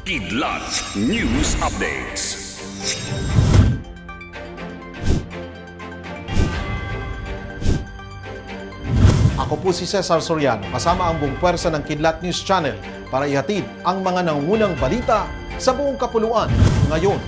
Kidlat News Updates. Ako po si Cesar Soriano, kasama ang buong pwersa ng Kidlat News Channel para ihatid ang mga nangungunang balita sa buong kapuluan ngayon.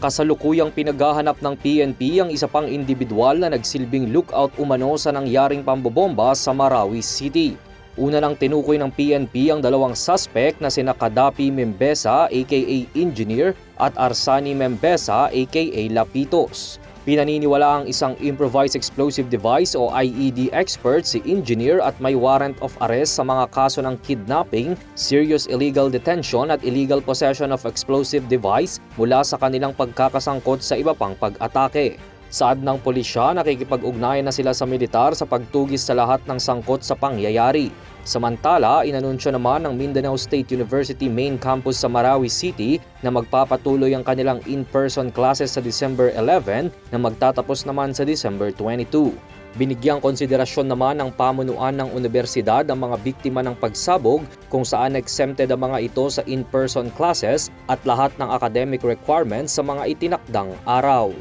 Kasalukuyang pinaghahanap ng PNP ang isa pang individual na nagsilbing lookout umano sa nangyaring pambobomba sa Marawi City. Una nang tinukoy ng PNP ang dalawang suspect na sina Kadapi Membesa aka Engineer at Arsani Membesa aka Lapitos. Pinaniniwala ang isang improvised explosive device o IED expert si engineer at may warrant of arrest sa mga kaso ng kidnapping, serious illegal detention at illegal possession of explosive device mula sa kanilang pagkakasangkot sa iba pang pag-atake. Saad ng pulisya, nakikipag-ugnayan na sila sa militar sa pagtugis sa lahat ng sangkot sa pangyayari. Samantala, inanunsyo naman ng Mindanao State University main campus sa Marawi City na magpapatuloy ang kanilang in-person classes sa December 11 na magtatapos naman sa December 22. Binigyang konsiderasyon naman ng pamunuan ng universidad ang mga biktima ng pagsabog kung saan exempted ang mga ito sa in-person classes at lahat ng academic requirements sa mga itinakdang araw.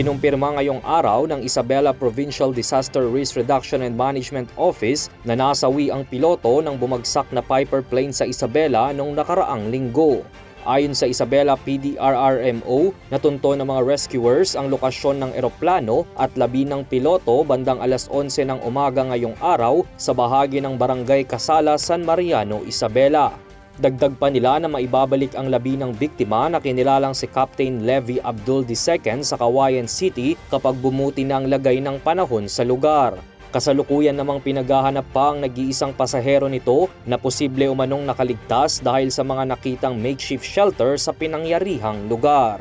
Kinumpirma ngayong araw ng Isabela Provincial Disaster Risk Reduction and Management Office na nasawi ang piloto ng bumagsak na Piper plane sa Isabela noong nakaraang linggo. Ayon sa Isabela PDRRMO, natunto ng mga rescuers ang lokasyon ng eroplano at labi ng piloto bandang alas 11 ng umaga ngayong araw sa bahagi ng Barangay Casala, San Mariano, Isabela. Dagdag pa nila na maibabalik ang labi ng biktima na kinilalang si Captain Levy Abdul II sa Kawayan City kapag bumuti na ang lagay ng panahon sa lugar. Kasalukuyan namang pinaghahanap pa ang nag-iisang pasahero nito na posible umanong nakaligtas dahil sa mga nakitang makeshift shelter sa pinangyarihang lugar.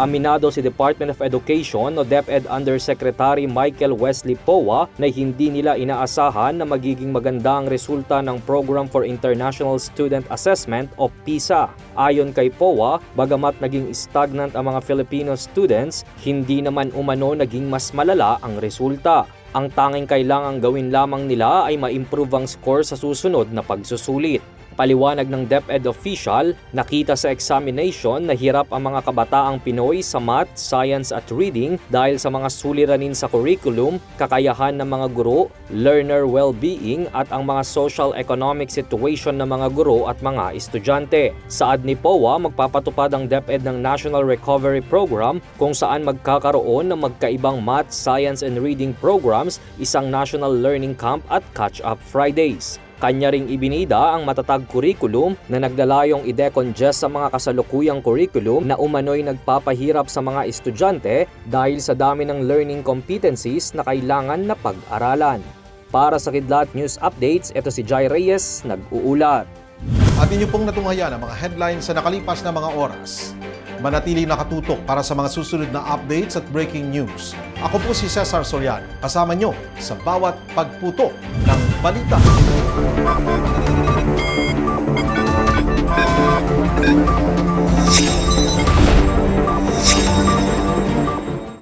Aminado si Department of Education o DepEd Undersecretary Michael Wesley Powa na hindi nila inaasahan na magiging maganda ang resulta ng Program for International Student Assessment o PISA. Ayon kay Powa, bagamat naging stagnant ang mga Filipino students, hindi naman umano naging mas malala ang resulta. Ang tanging kailangang gawin lamang nila ay ma-improve ang score sa susunod na pagsusulit. Paliwanag ng DepEd official, nakita sa examination na hirap ang mga kabataang Pinoy sa math, science at reading dahil sa mga suliranin sa curriculum, kakayahan ng mga guro, learner well-being at ang mga social economic situation ng mga guro at mga estudyante. Saad ni POA, magpapatupad ang DepEd ng National Recovery Program kung saan magkakaroon ng magkaibang math, science and reading programs, isang national learning camp at catch-up Fridays. Kanya ring ibinida ang matatag curriculum na naglalayong ide-congest sa mga kasalukuyang curriculum na umano'y nagpapahirap sa mga estudyante dahil sa dami ng learning competencies na kailangan na pag-aralan. Para sa Kidlat News Updates, ito si Jai Reyes, nag-uulat. At inyo pong natunghayan ang mga headlines sa nakalipas na mga oras. Manatili nakatutok para sa mga susunod na updates at breaking news. Ako po si Cesar Soriano, kasama nyo sa bawat pagputo ng balita. Thank you.